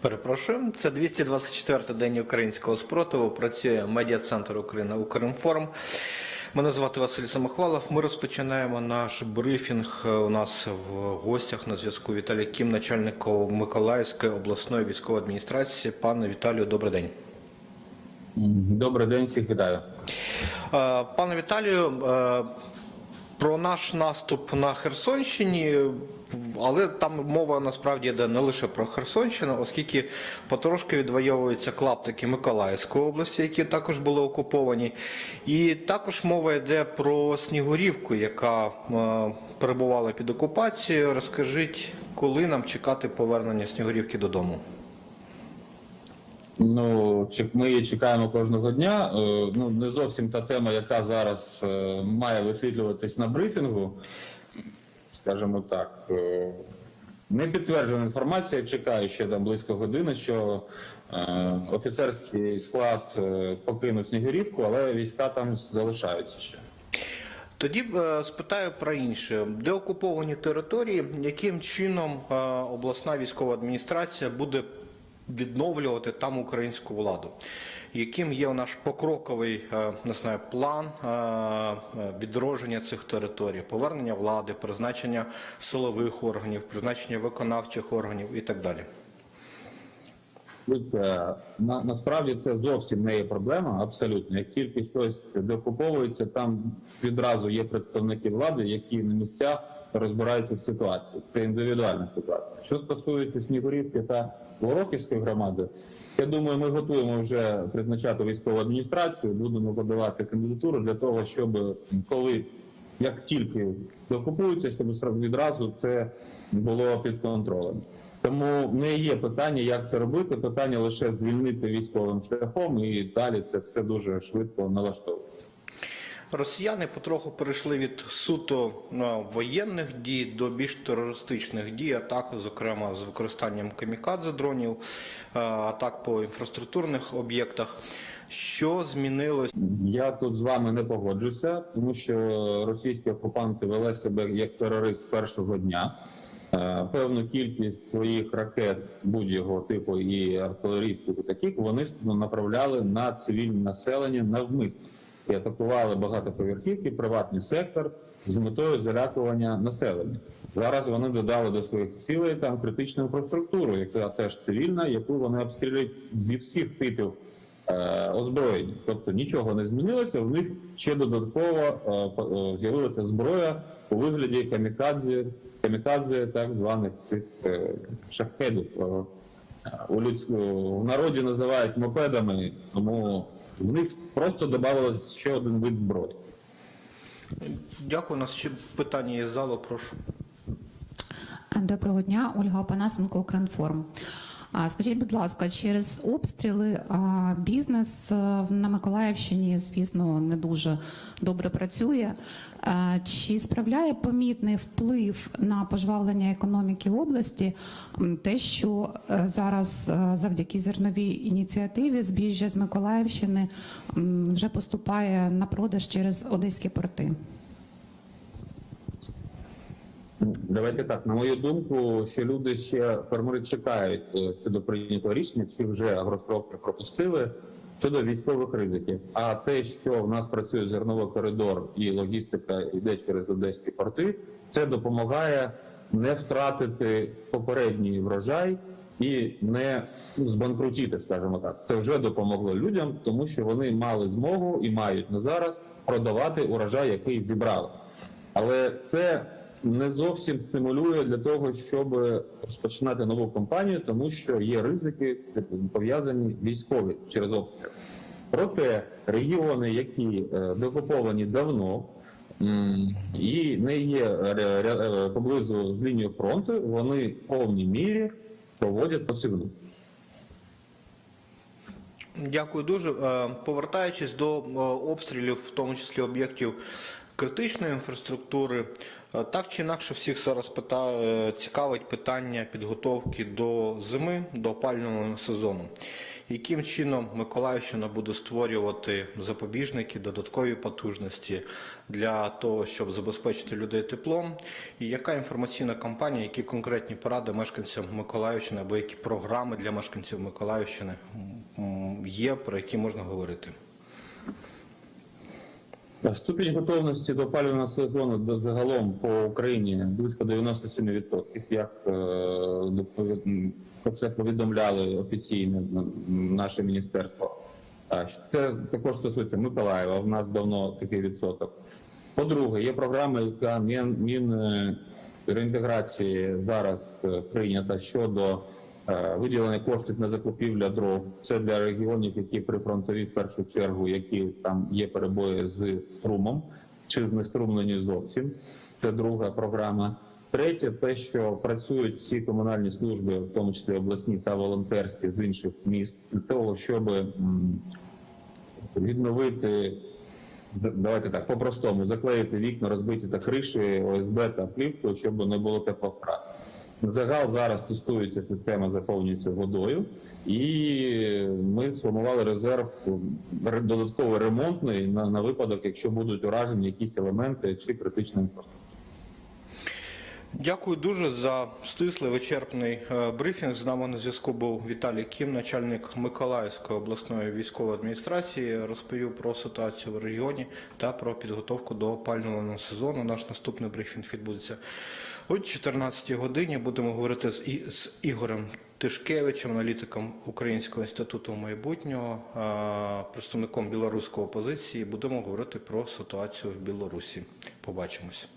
Перепрошую, це 224-й день українського спротиву. Працює медіа-центр Україна Укрінформ. Мене звати Василь Самохвалов. Ми розпочинаємо наш брифінг. У нас в гостях на зв'язку Віталій Кім, начальник Миколаївської обласної військової адміністрації. Пане Віталію, добрий день. Добрий день, всіх вітаю. Е, Пане Віталію, е, про наш наступ на Херсонщині, але там мова насправді йде не лише про Херсонщину, оскільки потрошки відвоюються клаптики Миколаївської області, які також були окуповані. І також мова йде про Снігурівку, яка е, перебувала під окупацією. Розкажіть, коли нам чекати повернення Снігурівки додому? Ну, ми її чекаємо кожного дня. Е, Ну, не зовсім та тема, яка зараз е, має висвітлюватись на брифінгу. Скажімо так, е, не підтверджена інформація. Чекаю ще там близько години, що офіцерський склад покинув Снігурівку, але війська там залишаються ще. Тоді спитаю про інше. Де окуповані території, яким чином обласна військова адміністрація буде відновлювати там українську владу? Яким є наш покроковий е, не знаю, план е, е, відродження цих територій, повернення влади, призначення силових органів, призначення виконавчих органів і так далі? Дивіться, на, насправді це зовсім не є проблема, абсолютно. Як тільки щось деокуповується, там відразу є представники влади, які на місцях розбираються в ситуації. Це індивідуальна ситуація. Що стосується Снігурівки та Вороківської громади, я думаю, ми готуємо вже призначати військову адміністрацію, будемо подавати кандидатуру для того, щоб коли як тільки докупуються, щоб відразу це було під контролем. Тому не є питання, як це робити. Питання лише звільнити військовим шляхом, і далі це все дуже швидко налаштовується. Росіяни потроху перейшли від суто ну, воєнних дій до більш терористичних дій, атак, зокрема з використанням камікадзе дронів, е, атак по інфраструктурних об'єктах. Що змінилось? Я тут з вами не погоджуся, тому що російські окупанти вели себе як терорист з першого дня. Е, Певну кількість своїх ракет будь-якого типу і артилерійських і таких вони направляли на цивільне населення навмисно і атакували багатоповерхівки, приватний сектор з метою залякування населення. Зараз вони додали до своїх цілей там критичну інфраструктуру, яка теж цивільна, яку вони обстрілюють зі всіх типів е, озброєння. Тобто нічого не змінилося. В них ще додатково е, е, з'явилася зброя у вигляді камікадзе, камікадзе так званих цих шахедів. У людську в народі називають мопедами, тому в них просто додавалось ще один вид зброї. Дякую. У нас ще питання є з залу. Прошу. Доброго дня, Ольга Опанасенко, Укрінформ. А, Скажіть, будь ласка, через обстріли бізнес на Миколаївщині, звісно, не дуже добре працює. Чи справляє помітний вплив на пожвавлення економіки області те, що е, зараз е, завдяки зерновій ініціативі збіжжя з Миколаївщини вже поступає на продаж через одеські порти? Давайте так, на мою думку, що люди ще фермери чекають е, щодо прийнятого рішення, всі вже агросроки пропустили щодо військових ризиків. А те, що в нас працює зерновий коридор і логістика йде через одеські порти, це допомагає не втратити попередній врожай і не збанкрутіти, скажімо так. Це вже допомогло людям, тому що вони мали змогу і мають на зараз продавати урожай, який зібрали. Але це не зовсім стимулює для того, щоб розпочинати нову кампанію, тому що є ризики пов'язані військові через обстріл. Проте регіони, які е, деокуповані давно і не є ре- е, поблизу з лінією фронту, вони в повній мірі проводять посівну. Дякую дуже. Е, Повертаючись до е, обстрілів, в тому числі об'єктів критичної інфраструктури, е, так чи інакше всіх зараз пита- е, цікавить питання підготовки до зими, до опалювального сезону. яким чином Миколаївщина буде створювати запобіжники, додаткові потужності для того, щоб забезпечити людей теплом, і яка інформаційна кампанія, які конкретні поради мешканцям Миколаївщини або які програми для мешканців Миколаївщини є, про які можна говорити. Ступінь готовності до опалювального сезону загалом по Україні близько 97%, як е, про це повідомляли офіційно наше міністерство. А, Це також стосується Миколаєва. В нас давно такий відсоток. По-друге, є програма, яка Мін, е, реінтеграції зараз е, прийнята щодо е, виділення коштів на закупівлю дров. Це для регіонів, які прифронтові в першу чергу, які там є перебої з струмом чи знеструмлені зовсім. Це друга програма. Третє, те, що працюють всі комунальні служби, в тому числі обласні та волонтерські з інших міст, для того, щоб відновити давайте так по-простому заклеїти вікна, розбиті та криші, ОСБ та плівкою, щоб не було тепловтрат. Загал зараз тестується система, заповнюється водою, і ми сформували резерв додатково ремонтний на, на випадок, якщо будуть уражені якісь елементи чи критична інфраструктура. Дякую дуже за стислий вичерпний е, брифінг. З нами на зв'язку був Віталій Кім, начальник Миколаївської обласної військової адміністрації. Розповів про ситуацію в регіоні та про підготовку до опалювального сезону. Наш наступний брифінг відбудеться о 14-й годині. Будемо говорити з, І- з Ігорем Тишкевичем, аналітиком Українського інституту майбутнього, е, представником білоруської опозиції. Будемо говорити про ситуацію в Білорусі. Побачимось.